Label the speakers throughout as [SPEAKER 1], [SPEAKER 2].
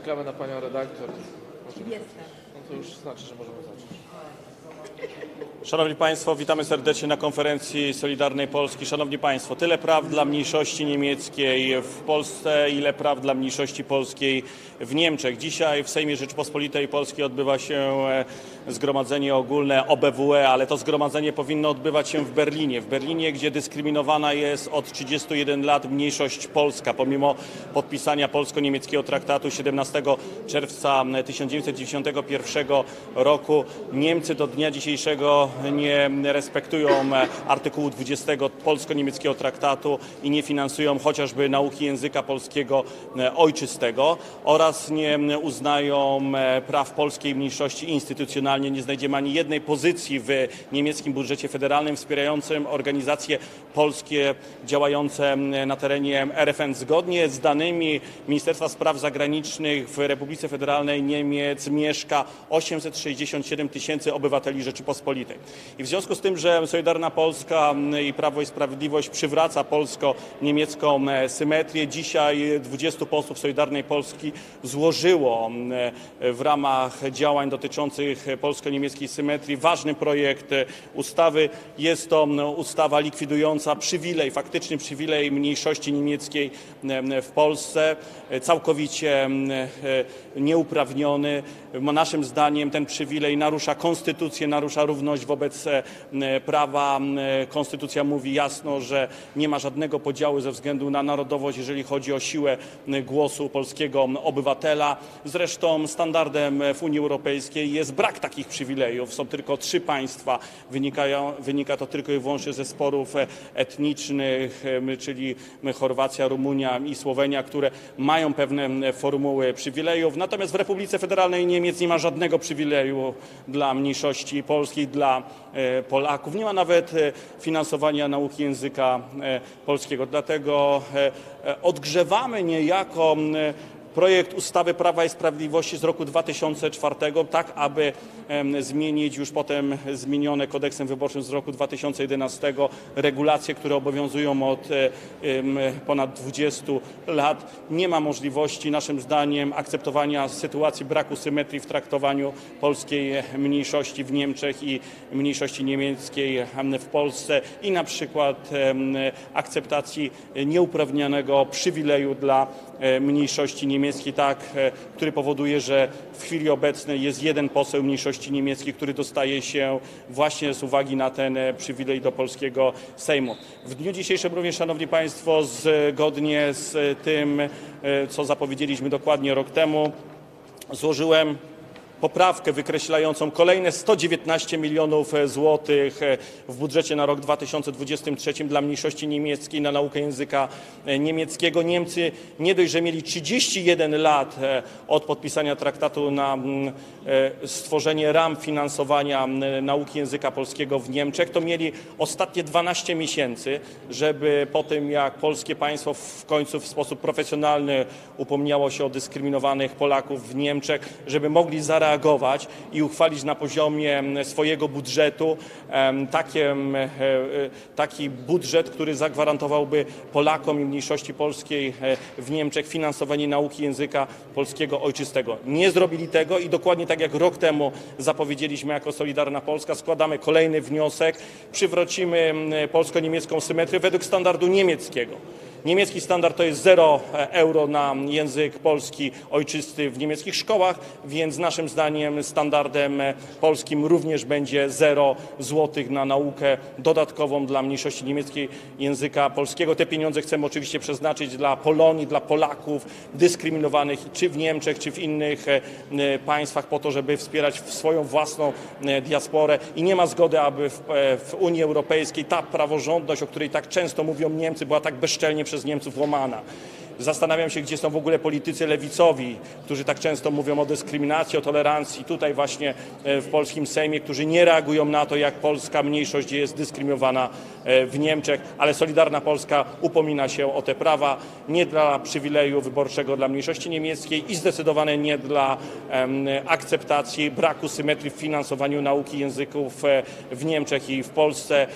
[SPEAKER 1] Czekamy na panią redaktor.
[SPEAKER 2] Jestem.
[SPEAKER 1] no to już znaczy, że możemy zacząć.
[SPEAKER 3] Szanowni Państwo, witamy serdecznie na konferencji Solidarnej Polski. Szanowni Państwo, tyle praw dla mniejszości niemieckiej w Polsce, ile praw dla mniejszości polskiej w Niemczech. Dzisiaj w Sejmie Rzeczypospolitej Polskiej odbywa się e, zgromadzenie ogólne OBWE, ale to zgromadzenie powinno odbywać się w Berlinie. W Berlinie, gdzie dyskryminowana jest od 31 lat mniejszość polska, pomimo podpisania polsko-niemieckiego traktatu 17 czerwca 1991 roku. Niemcy do dnia dzisiejszego nie respektują e, artykułu 20 polsko-niemieckiego traktatu i nie finansują chociażby nauki języka polskiego e, ojczystego oraz nie uznają e, praw polskiej mniejszości instytucjonalnie. Nie znajdziemy ani jednej pozycji w niemieckim budżecie federalnym wspierającym organizacje polskie działające na terenie RFN. Zgodnie z danymi Ministerstwa Spraw Zagranicznych w Republice Federalnej Niemiec mieszka 867 tysięcy obywateli Rzeczypospolitej. I w związku z tym, że Solidarna Polska i Prawo i Sprawiedliwość przywraca polsko-niemiecką e, symetrię, dzisiaj 20 posłów Solidarnej Polski złożyło e, w ramach działań dotyczących polsko-niemieckiej symetrii ważny projekt e, ustawy. Jest to ustawa likwidująca przywilej, faktyczny przywilej mniejszości niemieckiej w Polsce, całkowicie nieuprawniony. Naszym zdaniem ten przywilej narusza konstytucję, narusza równość wobec e, prawa. E, Konstytucja mówi jasno, że nie ma żadnego podziału ze względu na narodowość, jeżeli chodzi o siłę e, głosu polskiego obywatela. Zresztą standardem w Unii Europejskiej jest brak takich przywilejów. Są tylko trzy państwa. Wynikają, wynika to tylko i wyłącznie ze sporów e, etnicznych, czyli Chorwacja, Rumunia i Słowenia, które mają pewne formuły przywilejów. Natomiast w Republice Federalnej Niemiec nie ma żadnego przywileju dla mniejszości polskiej, dla e, Polaków. Nie ma nawet e, finansowania nauki języka e, polskiego. Dlatego odgrzewamy niejako projekt ustawy Prawa i Sprawiedliwości z roku 2004, tak aby zmienić już potem zmienione kodeksem wyborczym z roku 2011 regulacje, które obowiązują od e, ponad 20 lat. Nie ma możliwości, naszym zdaniem, akceptowania sytuacji braku symetrii w traktowaniu polskiej mniejszości w Niemczech i mniejszości niemieckiej em, w Polsce i na przykład akceptacji nieuprawnionego przywileju dla e, mniejszości niemieckiej, tak, e, który powoduje, że w chwili obecnej jest jeden poseł mniejszości niemieckiej, który dostaje się właśnie z uwagi na ten e, przywilej do polskiego Sejmu. W dniu dzisiejszym również, Szanowni Państwo, zgodnie z tym, e, co zapowiedzieliśmy dokładnie rok temu, złożyłem poprawkę wykreślającą kolejne 119 milionów e, złotych e, w budżecie na rok 2023 dla mniejszości niemieckiej na naukę języka e, niemieckiego. Niemcy nie dość, że mieli 31 lat od podpisania traktatu na mm, stworzenie ram finansowania nauki języka polskiego w Niemczech, to mieli ostatnie 12 miesięcy, żeby po tym jak polskie państwo w końcu w sposób profesjonalny upomniało się o dyskryminowanych Polaków w Niemczech, żeby mogli zareagować i uchwalić na poziomie swojego budżetu takie, e, e, taki budżet, który zagwarantowałby Polakom i mniejszości polskiej e, w Niemczech finansowanie nauki języka polskiego ojczystego. Nie zrobili tego i dokładnie tak jak rok temu zapowiedzieliśmy jako Solidarna Polska, składamy kolejny wniosek, przywrócimy polsko-niemiecką symetrię według standardu niemieckiego. Niemiecki standard to jest 0 euro na język polski ojczysty w niemieckich szkołach, więc naszym zdaniem standardem e, polskim również będzie 0 złotych na naukę dodatkową dla mniejszości niemieckiej języka polskiego. Te pieniądze chcemy oczywiście przeznaczyć dla Polonii, dla Polaków dyskryminowanych czy w Niemczech, czy w innych e, e, państwach po to, żeby wspierać swoją własną e, diasporę i nie ma zgody, aby e, w Unii Europejskiej ta praworządność, o której tak często mówią Niemcy, była tak bezczelnie przez Niemców łamana. Zastanawiam się, gdzie są w ogóle politycy lewicowi, którzy tak często mówią o dyskryminacji, o tolerancji, tutaj właśnie e, w polskim Sejmie, którzy nie reagują na to, jak polska mniejszość jest dyskryminowana e, w Niemczech, ale Solidarna Polska upomina się o te prawa, nie dla przywileju wyborczego dla mniejszości niemieckiej i zdecydowanie nie dla akceptacji braku symetrii w finansowaniu nauki języków e, w Niemczech i w Polsce.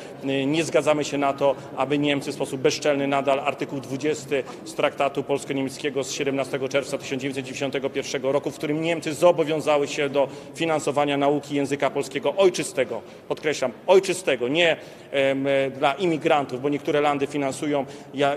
[SPEAKER 3] Nie zgadzamy się na to, aby Niemcy w sposób bezczelny nadal artykuł 20 z traktatu traktatu polsko-niemieckiego z 17 czerwca 1991 roku, w którym Niemcy zobowiązały się do finansowania nauki języka polskiego ojczystego, podkreślam, ojczystego, nie em, dla imigrantów, bo niektóre landy finansują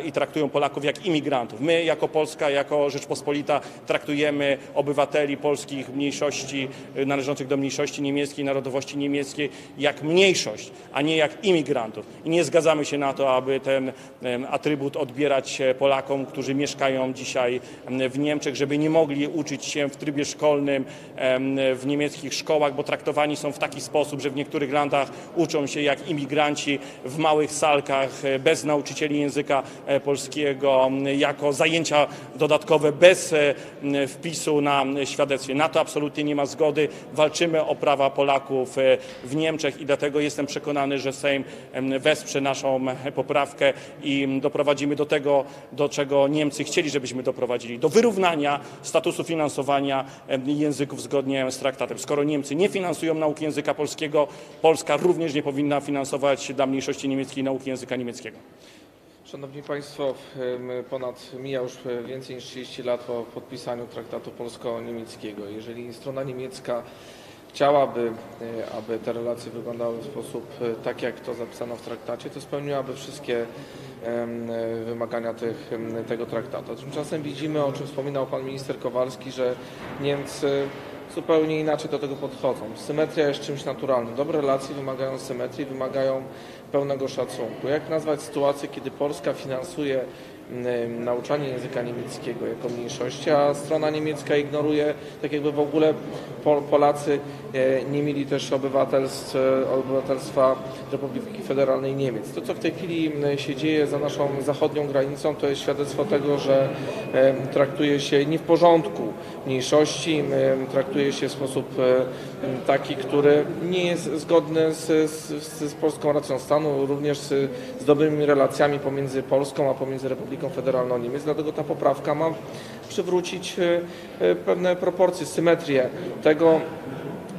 [SPEAKER 3] i traktują Polaków jak imigrantów. My jako Polska, jako Rzeczpospolita traktujemy obywateli polskich mniejszości y, należących do mniejszości niemieckiej, narodowości niemieckiej jak mniejszość, a nie jak imigrantów. I nie zgadzamy się na to, aby ten em, atrybut odbierać e, Polakom, którzy mieszkają dzisiaj em, w Niemczech, żeby nie mogli uczyć się w trybie szkolnym w niemieckich szkołach, bo traktowani są w taki sposób, że w niektórych landach uczą się jak imigranci w małych salkach, e, bez nauczycieli języka e, polskiego, jako zajęcia dodatkowe, bez e, wpisu na świadectwie. Na to absolutnie nie ma zgody. Walczymy o prawa Polaków w Niemczech i dlatego jestem przekonany, że Sejm wesprze naszą poprawkę i doprowadzimy do tego, do czego Niemcy chcieli, żebyśmy doprowadzili, do wyrównania statusu finansowania języków zgodnie z traktatem. Skoro Niemcy nie finansują nauki języka polskiego, Polska również nie powinna finansować dla mniejszości niemieckiej nauki języka niemieckiego.
[SPEAKER 1] Szanowni Państwo, ponad mija już e, więcej niż 30 lat po podpisaniu traktatu polsko-niemieckiego. Jeżeli strona niemiecka chciałaby, e, aby te relacje wyglądały w sposób e, tak, jak to zapisano w traktacie, to spełniłaby wszystkie e, wymagania tych, tego traktatu. Tymczasem widzimy, o czym wspominał Pan Minister Kowalski, że Niemcy zupełnie inaczej do tego podchodzą. Symetria jest czymś naturalnym. Dobre relacje wymagają symetrii, wymagają pełnego szacunku. Jak nazwać sytuację, kiedy Polska finansuje nauczanie języka niemieckiego jako mniejszości, a strona niemiecka ignoruje, tak jakby w ogóle Pol- Polacy e, nie mieli też obywatelstw, e, obywatelstwa Republiki Federalnej Niemiec. To, co w tej chwili się dzieje za naszą zachodnią granicą, to jest świadectwo tego, że traktuje się nie w porządku mniejszości, traktuje się w sposób e, taki, który nie jest zgodny z, z, z, z polską racją stanu, również z, z dobrymi relacjami pomiędzy Polską a pomiędzy Republiką Federalną Niemiec. Dlatego ta poprawka ma przywrócić e, e, pewne proporcje, symetrię tego,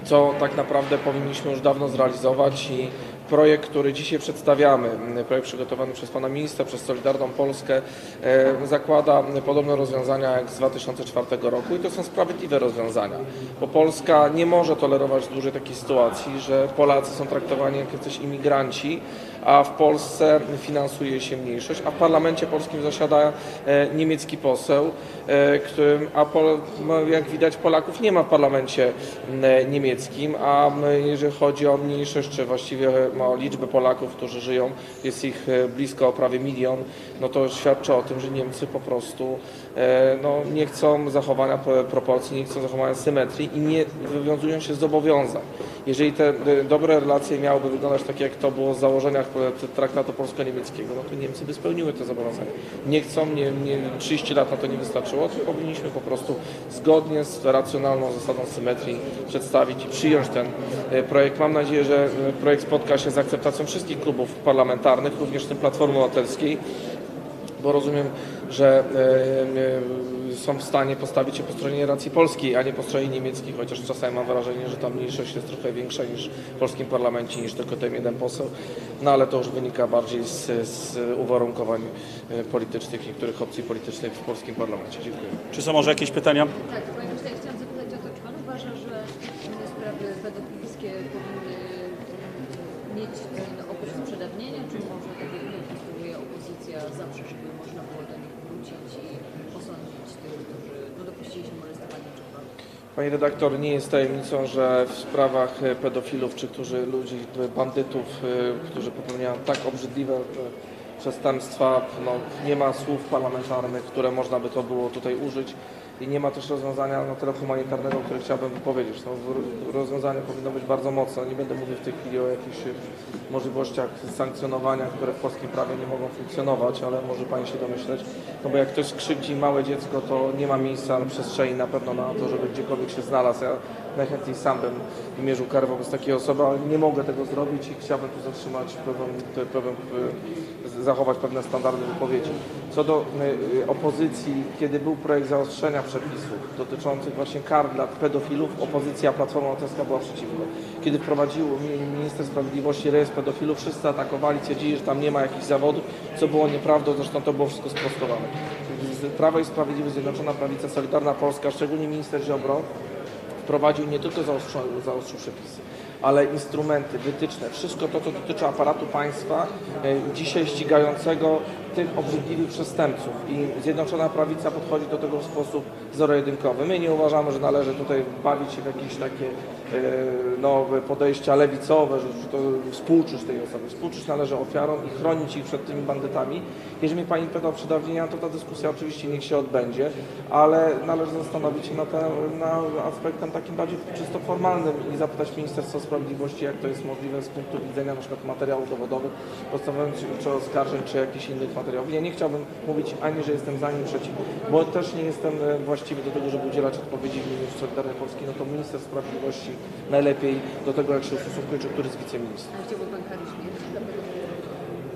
[SPEAKER 1] co tak naprawdę powinniśmy już dawno zrealizować i projekt, który dzisiaj przedstawiamy, m, projekt przygotowany przez pana ministra, przez Solidarną Polskę, e, zakłada podobne rozwiązania jak z 2004 roku i to są sprawiedliwe rozwiązania, bo Polska nie może tolerować dłużej takiej sytuacji, że Polacy są traktowani jak jacyś imigranci, a w Polsce finansuje się mniejszość, a w parlamencie polskim zasiada e, niemiecki poseł, e, którym, a no, jak widać Polaków nie ma w parlamencie m, niemieckim, a jeżeli chodzi o mniejszość, czy właściwie o liczbę Polaków, którzy żyją, jest ich e, blisko prawie milion, no to świadczy o tym, że Niemcy po prostu e, no, nie chcą zachowania pro- proporcji, nie chcą zachowania symetrii i nie wywiązują się z zobowiązań. Jeżeli te e, dobre relacje miałyby wyglądać tak, jak to było w założeniach e, traktatu polsko-niemieckiego, no to Niemcy by spełniły te zobowiązania. Nie chcą, nie, nie, 30 lat na to nie wystarczyło, to powinniśmy po prostu zgodnie z racjonalną zasadą symetrii przedstawić i przyjąć ten e, projekt. Mam nadzieję, że projekt spotka się z akceptacją wszystkich klubów parlamentarnych, również tym Platformy Obywatelskiej bo rozumiem, że są w stanie postawić się po stronie racji polskiej, a nie po stronie niemieckiej, chociaż czasami mam wrażenie, że tam mniejszość jest trochę większa niż w polskim parlamencie, niż tylko ten jeden poseł, no ale to już wynika bardziej z, z uwarunkowań e, politycznych niektórych opcji politycznych w polskim parlamencie. Dziękuję.
[SPEAKER 3] Czy są może jakieś pytania?
[SPEAKER 2] Tak, panie pośle, ja chciałam zapytać o to, czy pan uważa, że inne sprawy pedofilskie powinny mieć ten okres przedawnienia, czy może tak jak postuluje opozycja zawsze, żeby można było do nich wrócić i tych, którzy no, dopuścili się molestowania?
[SPEAKER 1] Pani redaktor, nie jest tajemnicą, że w sprawach e, pedofilów, czy którzy ludzi, e, bandytów, e, którzy popełniają tak obrzydliwe przestępstwa, no, nie ma słów parlamentarnych, które można by to było tutaj użyć i nie ma też rozwiązania na tyle humanitarnego, które chciałbym powiedzieć. No, rozwiązanie powinno być bardzo mocne. Nie będę mówił w tej chwili o jakichś e, możliwościach sankcjonowania, które w polskim prawie nie mogą funkcjonować, ale może Pani się domyśleć. No bo jak ktoś skrzywdzi małe dziecko, to nie ma miejsca, przestrzeni na pewno na to, żeby gdziekolwiek się znalazł. Ja najchętniej sam bym wymierzył karę wobec takiej osoby, ale nie mogę tego zrobić i chciałbym tu zatrzymać pewien, e, zachować pewne standardy wypowiedzi. Co do e, opozycji, kiedy był projekt zaostrzenia przepisów dotyczących właśnie kar dla pedofilów, opozycja Platforma Obywatelska była przeciwko. Kiedy wprowadził mi- minister sprawiedliwości rejestr pedofilów, wszyscy atakowali, twierdzili, że tam nie ma jakichś zawodów, co było nieprawdą, zresztą to było wszystko sprostowane. Prawo i Sprawiedliwość, Zjednoczona Prawica, Solidarna Polska, szczególnie minister Ziobro, wprowadził nie tylko zaostrzył, zaostrzył przepisy, ale instrumenty, wytyczne, wszystko to, co dotyczy aparatu państwa e, dzisiaj ścigającego tych obrzydliwych przestępców. I Zjednoczona Prawica podchodzi do tego w sposób zero-jedynkowy. My nie uważamy, że należy tutaj bawić się w jakieś takie no, podejścia lewicowe, że to współczuć tej osoby. Współczuć należy ofiarom i chronić ich przed tymi bandytami. Jeżeli mnie Pani pyta o przedawnienia, to ta dyskusja oczywiście niech się odbędzie, ale należy zastanowić się nad, nad aspektem takim bardziej czysto formalnym i zapytać Ministerstwo Sprawiedliwości, jak to jest możliwe z punktu widzenia na przykład materiałów dowodowych, czy oskarżeń, czy jakichś innych materiałów. Ja nie chciałbym mówić ani, że jestem za, ani przeciw, bo też nie jestem e, właściwy do tego, żeby udzielać odpowiedzi w imieniu Solidarnej Polski, no to Minister Sprawiedliwości najlepiej do tego, jak się ustosunkuje, czy któryś z wiceministrów.
[SPEAKER 2] A Pan?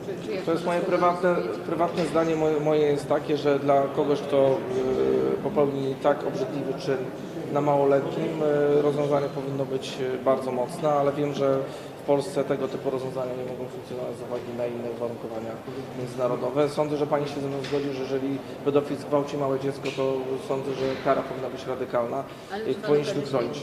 [SPEAKER 2] Czy, czy jak
[SPEAKER 1] To jest
[SPEAKER 2] Pan
[SPEAKER 1] moje prywatne, prywatne zdanie, moje, moje jest takie, że dla kogoś, kto y, popełni tak obrzydliwy czyn na małoletnim, y, rozwiązanie powinno być y, bardzo mocne, ale wiem, że w Polsce tego typu rozwiązania nie mogą funkcjonować z uwagi na inne uwarunkowania międzynarodowe. Sądzę, że Pani się ze mną zgodzi, że jeżeli pedofil zgwałci małe dziecko, to sądzę, że kara powinna być radykalna i
[SPEAKER 2] Pan
[SPEAKER 1] powinniśmy chronić.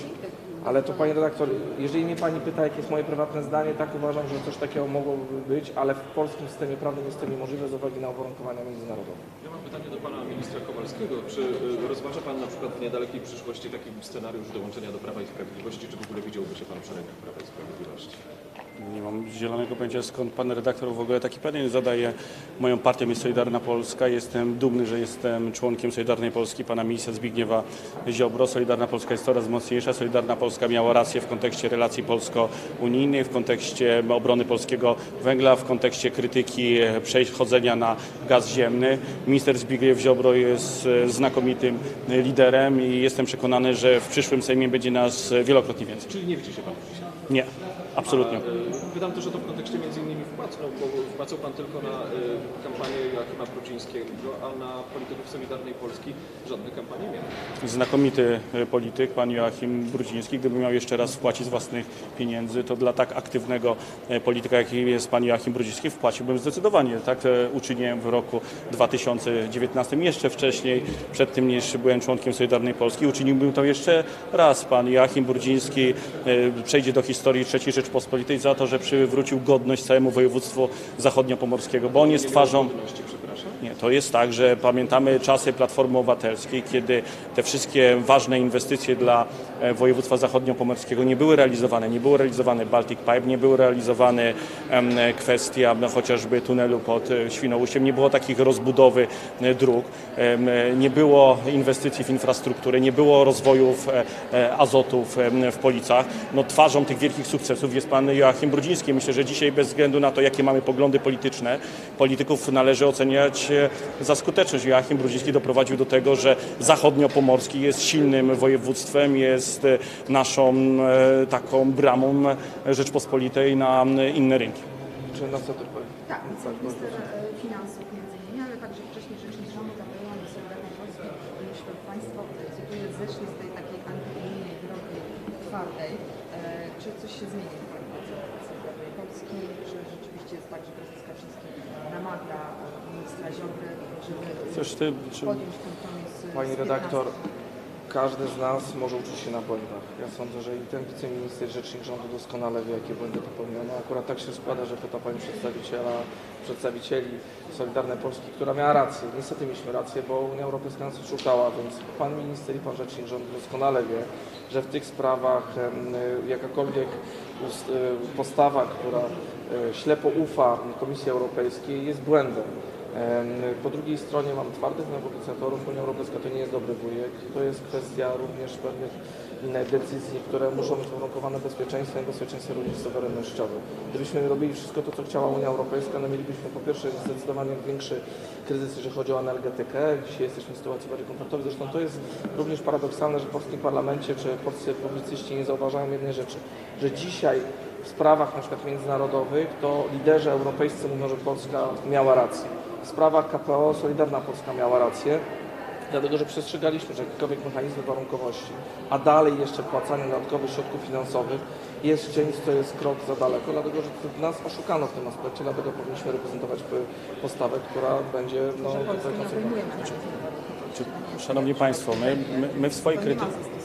[SPEAKER 1] Ale to Pani redaktor, jeżeli mnie Pani pyta, jakie jest moje prywatne zdanie, tak uważam, że coś takiego mogłoby być, ale w polskim systemie prawnym jest to niemożliwe z uwagi na uwarunkowania międzynarodowe.
[SPEAKER 4] Ja mam pytanie do pana ministra Kowalskiego. Czy y, rozważa pan na przykład w niedalekiej przyszłości taki scenariusz dołączenia do Prawa i Sprawiedliwości, czy w ogóle widziałby się pan w szeregach Prawa i Sprawiedliwości?
[SPEAKER 3] Nie mam zielonego pojęcia, skąd pan redaktor w ogóle taki pytanie zadaje. Moją partią jest Solidarna Polska. Jestem dumny, że jestem członkiem Solidarnej Polski pana ministra Zbigniewa Ziobro. Solidarna Polska jest coraz mocniejsza. Solidarna Polska miała rację w kontekście relacji polsko-unijnych, w kontekście obrony polskiego węgla, w kontekście krytyki e, przechodzenia na gaz ziemny. Minister Zbigniew Ziobro jest e, znakomitym liderem i jestem przekonany, że w przyszłym Sejmie będzie nas wielokrotnie więcej.
[SPEAKER 4] Czyli nie widzi się pan?
[SPEAKER 3] Nie, absolutnie.
[SPEAKER 4] Y, Wydam też o to w kontekście między innymi no, bo wpłacał pan tylko na y, kampanię Joachima Brudzińskiego, a na polityków Solidarnej Polski żadnej kampanii nie ma.
[SPEAKER 3] znakomity e, polityk, pan Joachim Brudziński. Gdyby miał jeszcze raz wpłacić z własnych pieniędzy, to dla tak aktywnego e, polityka, jakim jest pan Joachim Brudziński, wpłaciłbym zdecydowanie. Tak uczyniłem w roku 2019, jeszcze wcześniej, przed tym niż byłem członkiem Solidarnej Polski. Uczyniłbym to jeszcze raz. Pan Joachim Brudziński przejdzie do historii III Rzeczpospolitej za to, że przywrócił godność całemu województwu zachodniopomorskiego, bo on jest twarzą... To jest tak, że pamiętamy czasy Platformy Obywatelskiej, kiedy te wszystkie ważne inwestycje dla e, województwa zachodniopomorskiego nie były realizowane. Nie było realizowane Baltic Pipe, nie były realizowane kwestia no, chociażby tunelu pod e, Świnoujściem, nie było takich rozbudowy e, dróg, nie było inwestycji w infrastrukturę, nie było rozwojów azotów w Policach. No, twarzą tych wielkich sukcesów jest pan Joachim Brudziński. Myślę, że dzisiaj bez względu na to, jakie mamy poglądy polityczne, polityków należy oceniać za skuteczność. Joachim Brudziński doprowadził do tego, że zachodniopomorski jest silnym województwem, jest e, naszą e, taką bramą Rzeczpospolitej na e, inne rynki.
[SPEAKER 1] Czy na co?
[SPEAKER 5] Tak, wiceminister e, finansów między innymi, ale także wcześniej rzecznik rządu zawołany Solidarnej Polski. Jeśli Państwo, cytuję, zeszli z tej takiej antyunijnej drogi twardej, e, czy coś się zmieni w Polski? Czy rzeczywiście jest tak, że prezes Kaczyński e, ministra Ziobry, żeby
[SPEAKER 3] Coś ty, czy...
[SPEAKER 5] podjąć kompromis
[SPEAKER 1] Pani
[SPEAKER 5] 15?
[SPEAKER 1] redaktor, każdy z nas może uczyć się na błędach. Ja sądzę, że i ten wiceminister, rzecznik rządu doskonale wie, jakie błędy popełniono. Akurat tak się składa, że pyta Pani przedstawiciela, przedstawicieli Solidarnej Polski, która miała rację. Niestety mieliśmy rację, bo Unia Europejska nas oszukała, więc Pan minister i Pan rzecznik rządu doskonale wie, że w tych sprawach jakakolwiek postawa, która y, ślepo ufa Komisji Europejskiej jest błędem. Po drugiej stronie mam twardych negocjatorów. Unia Europejska to nie jest dobry wujek. To jest kwestia również pewnych innych decyzji, które muszą być uwarunkowane bezpieczeństwem, bezpieczeństwem również suwerennościowym. Gdybyśmy robili wszystko to, co chciała Unia Europejska, no mielibyśmy po pierwsze zdecydowanie większy kryzys, jeżeli chodzi o energetykę. Dzisiaj jesteśmy w sytuacji bardziej komfortowej. Zresztą to jest również paradoksalne, że w polskim parlamencie czy polscy publicyści nie zauważają jednej rzeczy, że dzisiaj w sprawach na przykład międzynarodowych to liderzy europejscy mówią, że Polska miała rację. W sprawach KPO Solidarna Polska miała rację. Dlatego, że przestrzegaliśmy, że jakiekolwiek mechanizmy warunkowości, a dalej jeszcze płacanie dodatkowych środków finansowych jest czymś, co jest krok za daleko, dlatego że nas oszukano w tym aspekcie, dlatego powinniśmy reprezentować postawę, która będzie no.
[SPEAKER 3] Szanowni Państwo, my, my, my w swojej krytyce...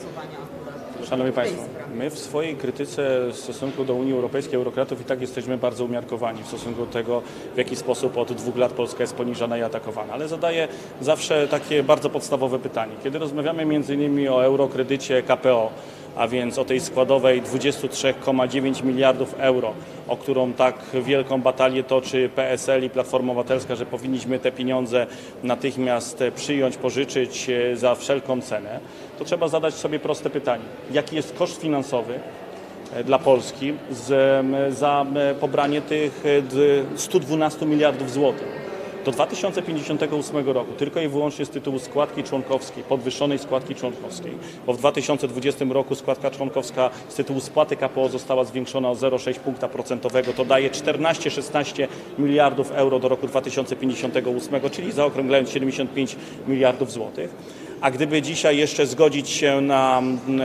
[SPEAKER 3] Szanowni Państwo, my w swojej krytyce w stosunku do Unii Europejskiej, eurokratów i tak jesteśmy bardzo umiarkowani w stosunku do tego, w jaki sposób od dwóch lat Polska jest poniżana i atakowana. Ale zadaję zawsze takie bardzo podstawowe pytanie. Kiedy rozmawiamy między innymi o eurokredycie KPO, a więc o tej składowej 23,9 miliardów euro, o którą tak wielką batalię toczy PSL i Platforma Obywatelska, że powinniśmy te pieniądze natychmiast przyjąć, pożyczyć e, za wszelką cenę, to trzeba zadać sobie proste pytanie. Jaki jest koszt finansowy e, dla Polski za pobranie tych e, d- 112 miliardów złotych? Do 2058 roku tylko i wyłącznie z tytułu składki członkowskiej, podwyższonej składki członkowskiej, bo w 2020 roku składka członkowska z tytułu spłaty KPO została zwiększona o 0,6 punkta procentowego, to daje 14-16 miliardów euro do roku 2058, czyli zaokrąglając 75 miliardów złotych. A gdyby dzisiaj jeszcze zgodzić się na mm,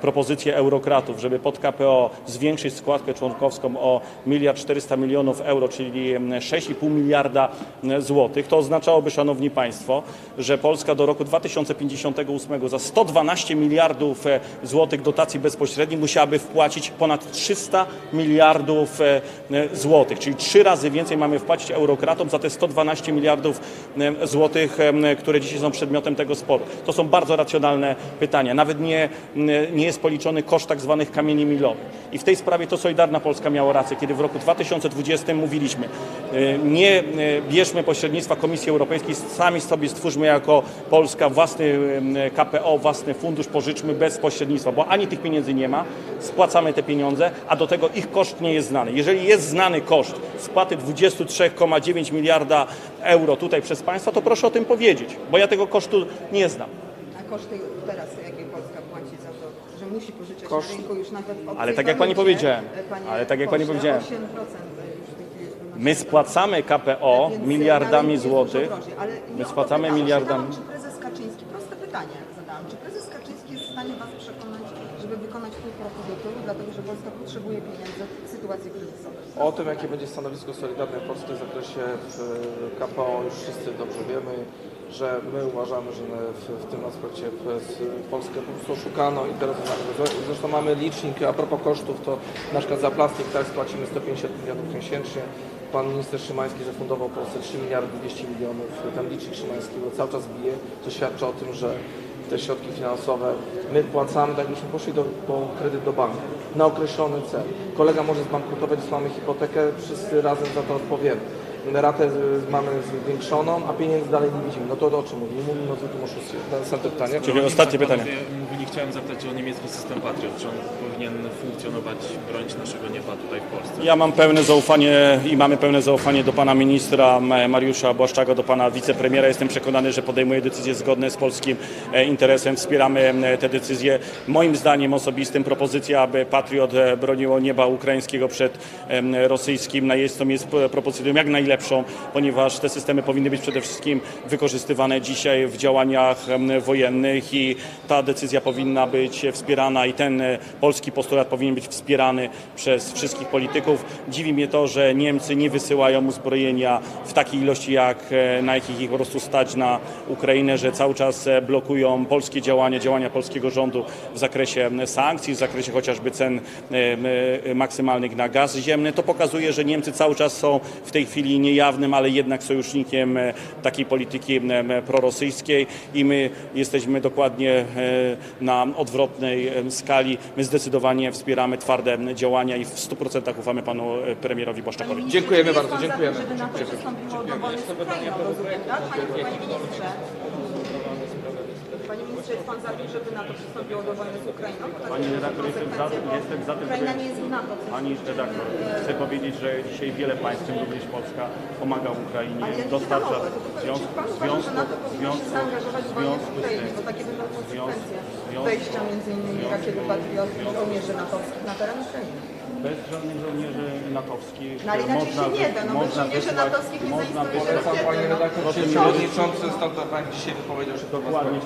[SPEAKER 3] propozycję eurokratów, żeby pod KPO zwiększyć składkę członkowską o 1 400 milionów euro, czyli mm, 6,5 miliarda złotych, to oznaczałoby, Szanowni Państwo, że Polska do roku 2058 za 112 miliardów e, złotych dotacji bezpośrednich musiałaby wpłacić ponad 300 miliardów e, e, złotych, czyli trzy razy więcej mamy wpłacić eurokratom za te 112 miliardów e, złotych, e, które dzisiaj są przedmiotem tego sporu. To są bardzo racjonalne pytania. Nawet nie, nie jest policzony koszt tak zwanych kamieni milowych. I w tej sprawie to Solidarna Polska miała rację, kiedy w roku 2020 mówiliśmy, e, nie e, bierzmy pośrednictwa Komisji Europejskiej, sami sobie stwórzmy jako Polska własny e, KPO, własny fundusz, pożyczmy bez pośrednictwa, bo ani tych pieniędzy nie ma, spłacamy te pieniądze, a do tego ich koszt nie jest znany. Jeżeli jest znany koszt spłaty 23,9 miliarda euro tutaj przez państwa, to proszę o tym powiedzieć, bo ja tego kosztu nie znam.
[SPEAKER 5] Koszty teraz, jakie Polska płaci za to, że musi pożyczać
[SPEAKER 1] Koszt-
[SPEAKER 5] na rynku już nawet w
[SPEAKER 3] Ale tak jak pani powiedziałem,
[SPEAKER 5] panie
[SPEAKER 3] ale tak jak pani powiedziałem.
[SPEAKER 5] 8% już w tej chwili jest
[SPEAKER 3] My spłacamy KPO
[SPEAKER 5] Więc
[SPEAKER 3] miliardami złotych.
[SPEAKER 5] drożej, ale
[SPEAKER 3] My spłacamy
[SPEAKER 5] pytałam.
[SPEAKER 3] miliardami.
[SPEAKER 5] Czy prezes Kaczyński, proste pytanie zadałam, czy prezes Kaczyński jest w stanie Was przekonać, żeby wykonać pół kroku do tyłu, dlatego że Polska potrzebuje pieniędzy w sytuacji kryzysowej?
[SPEAKER 1] O tym, jakie będzie stanowisko Solidarnej Polski w zakresie w KPO już wszyscy dobrze wiemy, że my uważamy, że w, w tym aspekcie Polskę po prostu oszukano i teraz zresztą mamy licznik, a propos kosztów, to na przykład za plastik tak płacimy 150 milionów miesięcznie. Pan minister Szymański zafundował Polsce 3 miliardy 200 milionów. Ten licznik Szymańskiego cały czas bije, co świadczy o tym, że te środki finansowe my płacamy, tak jakbyśmy poszli do, po kredyt do banku na określony cel. Kolega może zbankrutować, mamy hipotekę, wszyscy razem za to odpowiemy. Ratę mamy zwiększoną, a pieniędzy dalej nie widzimy. No to o czym mówimy? Mówimy o zwykłym oszustwie. Następne pytanie.
[SPEAKER 3] Czyli ostatnie pytanie.
[SPEAKER 6] Chciałem zapytać o niemiecki system Patriot. Czy on powinien funkcjonować, bronić naszego nieba tutaj w Polsce?
[SPEAKER 3] Ja mam pełne zaufanie i mamy pełne zaufanie do pana ministra Mariusza Błaszczaga, do pana wicepremiera. Jestem przekonany, że podejmuje decyzje zgodne z polskim e, interesem. Wspieramy e, te decyzje. Moim zdaniem osobistym propozycja, aby Patriot e, broniło nieba ukraińskiego przed rosyjskim najeźdźcą jest p- propozycją jak najlepszą, ponieważ te systemy powinny być przede wszystkim wykorzystywane dzisiaj w działaniach wojennych i ta decyzja powinna być wspierana i ten e, polski postulat powinien być wspierany przez wszystkich polityków. Dziwi mnie to, że Niemcy nie wysyłają uzbrojenia w takiej ilości, jak e, na jakich ich po prostu stać na Ukrainę, że cały czas e, blokują polskie działania, działania polskiego rządu w zakresie sankcji, w zakresie chociażby cen maksymalnych na gaz ziemny. To pokazuje, że Niemcy cały czas są w tej chwili niejawnym, ale jednak sojusznikiem takiej polityki prorosyjskiej i my jesteśmy dokładnie na odwrotnej skali. My zdecydowanie wspieramy twarde działania i w 100% ufamy panu e, premierowi Błaszczakowi.
[SPEAKER 1] Dziękujemy bardzo,
[SPEAKER 5] za
[SPEAKER 1] dziękujemy.
[SPEAKER 5] przystąpiło do wojny rozumiem, tak? Panie, panie ministrze. Panie ministrze, jest pan za tym, żeby NATO przystąpiło do wojny z Ukrainą? Takie
[SPEAKER 3] Pani redaktor, jestem za, jestem za tym,
[SPEAKER 5] Ukraina
[SPEAKER 3] żeby-
[SPEAKER 5] nie jest w NATO. w
[SPEAKER 3] Pani redaktor, chcę powiedzieć, że dzisiaj wiele państw, w tym również Polska, pomaga Ukrainie,
[SPEAKER 5] ja
[SPEAKER 3] dostarcza w związku, w związku, w związku,
[SPEAKER 5] zaangażować w
[SPEAKER 3] w
[SPEAKER 5] w
[SPEAKER 3] związku z
[SPEAKER 5] Ukrainie,
[SPEAKER 3] tym,
[SPEAKER 5] bo takie będą
[SPEAKER 3] w związku,
[SPEAKER 5] innymi rakiety Patriot i żołnierzy natowskich na teren Ukrainy.
[SPEAKER 3] Bez żadnych żołnierzy natowskich
[SPEAKER 5] No ale inaczej
[SPEAKER 3] można,
[SPEAKER 5] się nie da, no bez
[SPEAKER 3] można
[SPEAKER 5] żołnierzy
[SPEAKER 3] wysłać,
[SPEAKER 5] natowskich nie
[SPEAKER 3] można
[SPEAKER 5] zainstaluje
[SPEAKER 3] wysłać
[SPEAKER 5] rakiety. no.
[SPEAKER 1] redaktor, przewodniczący dzisiaj wypowiedział po raz
[SPEAKER 3] dokładnie.